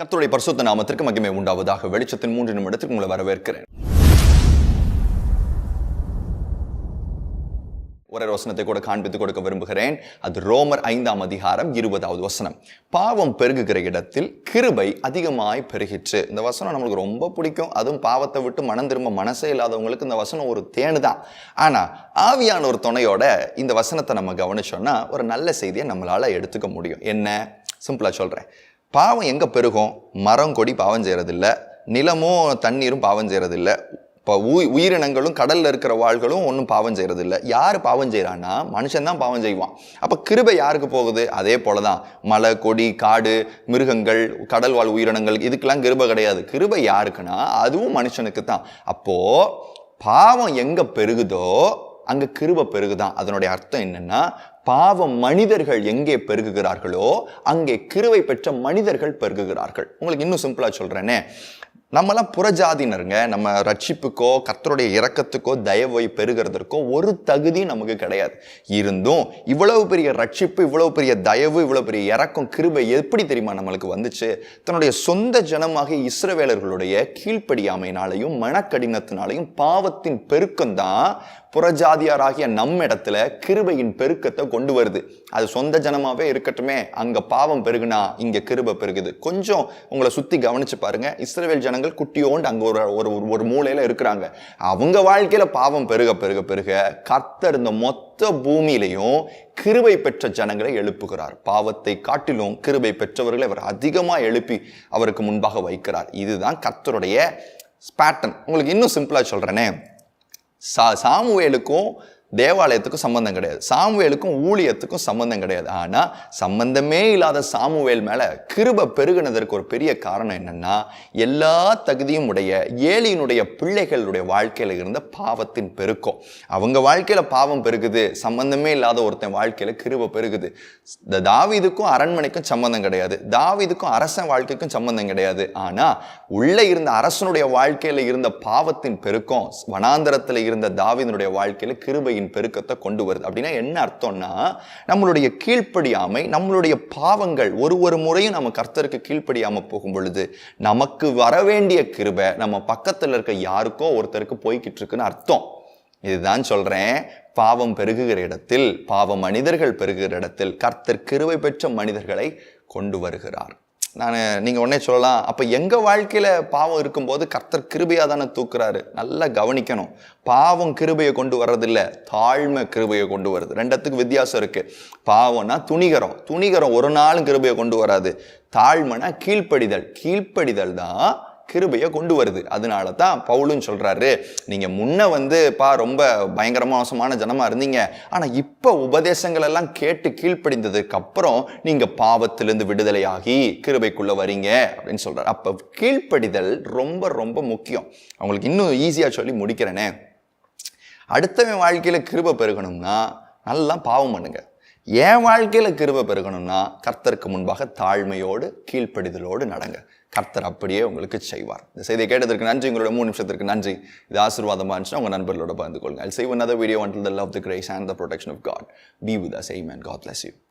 கத்துடைய பரிசுத்த நாமத்திற்கு மகிமை உண்டாவதாக. வெளிச்சத்தின் மூன்று நிமிடத்துக்கு உங்களை வரவேற்கிறேன். ஒரு வசனத்தை கூட காண்பித்து கொடுக்க விரும்புகிறேன். அது ரோமர் ஐந்தாம் அதிகாரம் இருபதாவது வசனம். பாவம் பெருகுகிற இடத்தில் கிருபை அதிகமாய் பெருகிற்று. இந்த வசனம் நம்மளுக்கு ரொம்ப பிடிக்கும். அதுவும் பாவத்தை விட்டு மனம் திரும்ப மனசே இல்லாதவங்களுக்கு இந்த வசனம் ஒரு தேனு தான். ஆனா ஆவியான ஒரு துணையோட இந்த வசனத்தை நம்ம கவனிச்சோன்னா ஒரு நல்ல செய்தியை நம்மளால எடுத்துக்க முடியும். என்ன? சிம்பிளா சொல்றேன். பாவம் எங்கே பெருகும்? மரம் கொடி பாவம் செய்கிறதில்ல நிலமும் தண்ணீரும் பாவம் செய்கிறதில்ல இப்போ உயி உயிரினங்களும் கடலில் இருக்கிற வாள்களும் ஒன்றும் பாவம் செய்கிறதில்ல யார் பாவம் செய்கிறான்னா மனுஷன் தான் பாவம் செய்வான். அப்போ கிருபை யாருக்கு போகுது? அதே போல தான் மலை கொடி காடு மிருகங்கள் கடல் வாழ் உயிரினங்கள் இதுக்கெல்லாம் கிருபை கிடையாது. கிருபை யாருக்குன்னா அதுவும் மனுஷனுக்கு தான் அப்போது பாவம் எங்கே பெருகுதோ அங்கே கிருப பெருகுதான். அதனுடைய அர்த்தம் என்னன்னா பாவம் மனிதர்கள் எங்கே பெருகுகிறார்களோ அங்கே கிருவை பெற்ற மனிதர்கள் பெருகுகிறார்கள். உங்களுக்கு இன்னும் சிம்பிளாக சொல்கிறேனே நம்மலாம் புறஜாதினருங்க நம்ம ரட்சிப்புக்கோ கர்த்தருடைய இறக்கத்துக்கோ தயவை பெறுகிறதற்கோ ஒரு தகுதி நமக்கு கிடையாது. இருந்தும் இவ்வளவு பெரிய ரட்சிப்பு இவ்வளவு பெரிய தயவு இவ்வளவு பெரிய இறக்கம் கிருபை எப்படி தெரியுமா நம்மளுக்கு வந்துச்சு? தன்னுடைய சொந்த ஜனமாக இஸ்ரவேலர்களுடைய கீழ்ப்படியாமையினாலையும் மனக்கடினத்தினாலையும் பாவத்தின் பெருக்கம் தான் புறஜாதியாராகிய நம்ம இடத்துல கிருபையின் பெருக்கத்தை கொண்டு வருது. அது சொந்த ஜனமாவே இருக்கட்டுமே. அங்க பாவம் பெருகுனா இங்க கிருபை பெருகுது. கொஞ்சம் உங்களை சுத்தி கவனிச்சு பாருங்க. இஸ்ரவேல் ஜனங்கள் குட்டியோண்டு அங்க ஒரு ஒரு ஒரு மூலையில இருக்கிறாங்க. அவங்க வாழ்க்கையில பாவம் பெருக பெருக பெருக கர்த்தர் இந்த மொத்த பூமியிலையும் கிருபை பெற்ற ஜனங்களை எழுப்புகிறார். பாவத்தை காட்டிலும் கிருபை பெற்றவர்களை அவர் அதிகமா எழுப்பி அவருக்கு முன்பாக வைக்கிறார். இதுதான் கர்த்தருடைய பேட்டர்ன் உங்களுக்கு இன்னும் சிம்பிளா சொல்றேனே. சா சாமுவேலுக்கும் தேவாலயத்துக்கும் சம்பந்தம் கிடையாது. சாமுவேலுக்கும் ஊழியத்துக்கும் சம்பந்தம் கிடையாது. ஆனால் சம்பந்தமே இல்லாத சாமுவேல் மேலே கிருப பெருகினதற்கு ஒரு பெரிய காரணம் என்னென்னா எல்லா தகுதியும் உடைய ஏலியினுடைய பிள்ளைகளுடைய வாழ்க்கையில் இருந்த பாவத்தின் பெருக்கம். அவங்க வாழ்க்கையில் பாவம் பெருகுது சம்பந்தமே இல்லாத ஒருத்தன் வாழ்க்கையில் கிருப பெருகுது. இந்த தாவிதுக்கும் அரண்மனைக்கும் சம்பந்தம் கிடையாது. தாவிதுக்கும் அரசன் வாழ்க்கைக்கும் சம்பந்தம் கிடையாது. ஆனால் உள்ளே இருந்த அரசனுடைய வாழ்க்கையில் இருந்த பாவத்தின் பெருக்கம் வனாந்தரத்தில் இருந்த தாவியினுடைய வாழ்க்கையில் கிருபை கிருபையின் பெருக்கத்தை கொண்டு வருது. அப்படின்னா என்ன அர்த்தம்னா நம்மளுடைய கீழ்ப்படியாமை நம்மளுடைய பாவங்கள் ஒரு ஒரு முறையும் நம்ம கர்த்தருக்கு கீழ்ப்படியாமல் போகும் பொழுது நமக்கு வர வேண்டிய கிருபை நம்ம பக்கத்துல இருக்க யாருக்கோ ஒருத்தருக்கு போய்கிட்டு இருக்குன்னு அர்த்தம். இதுதான் சொல்றேன். பாவம் பெருகுகிற இடத்தில் பாவ மனிதர்கள் பெருகுகிற இடத்தில் கர்த்தர் கிருவை பெற்ற மனிதர்களை கொண்டு வருகிறார். நான் நீங்கள் உடனே சொல்லலாம். அப்போ எங்கள் வாழ்க்கையில் பாவம் இருக்கும்போது கர்த்தர் கிருபையாக தானே தூக்குறாரு? நல்லா கவனிக்கணும். பாவம் கிருபையை கொண்டு வர்றதில்ல தாழ்மை கிருபையை கொண்டு வருது. ரெண்டத்துக்கு வித்தியாசம் இருக்குது பாவம்னா துணிகரம். துணிகரம் ஒரு நாளும் கிருபையை கொண்டு வராது. தாழ்மைனா கீழ்ப்படிதல். கீழ்ப்படிதல் தான் கிருபையை கொண்டு வருது. அதனால தான் பவுலும் சொல்கிறாரு நீங்கள் முன்ன வந்து பா ரொம்ப பயங்கர மோசமான ஜனமாக இருந்தீங்க. ஆனால் இப்போ உபதேசங்கள் எல்லாம் கேட்டு கீழ்ப்படிந்ததுக்கு அப்புறம் நீங்கள் பாவத்திலிருந்து விடுதலையாகி கிருபைக்குள்ளே வரீங்க. அப்படின்னு சொல்கிறார் அப்போ கீழ்ப்படிதல் ரொம்ப ரொம்ப முக்கியம். அவங்களுக்கு இன்னும் ஈஸியாக சொல்லி முடிக்கிறேனே. அடுத்தவன் வாழ்க்கையில் கிருபை பெருகணும்னா நல்லா பாவம் பண்ணுங்க. என் வாழ்க்கையில் கிருபை பெருகணும்னா கர்த்தருக்கு முன்பாக தாழ்மையோடு கீழ்ப்படிதலோடு நடங்க. கர்த்தர் அப்படியே உங்களுக்கு செய்வார் இந்த செய்தியை கேட்டதற்கு நன்றி உங்களோட மூணு நிமிஷத்திற்கு நன்றி இது ஆசீர்வாதமாக இருந்துச்சுன்னா உங்கள் நண்பர்களோட பகிர்ந்து கொள்ளுங்கள் செய்வன் save another video until the love, the grace and the protection of God be with us. Amen. God bless you.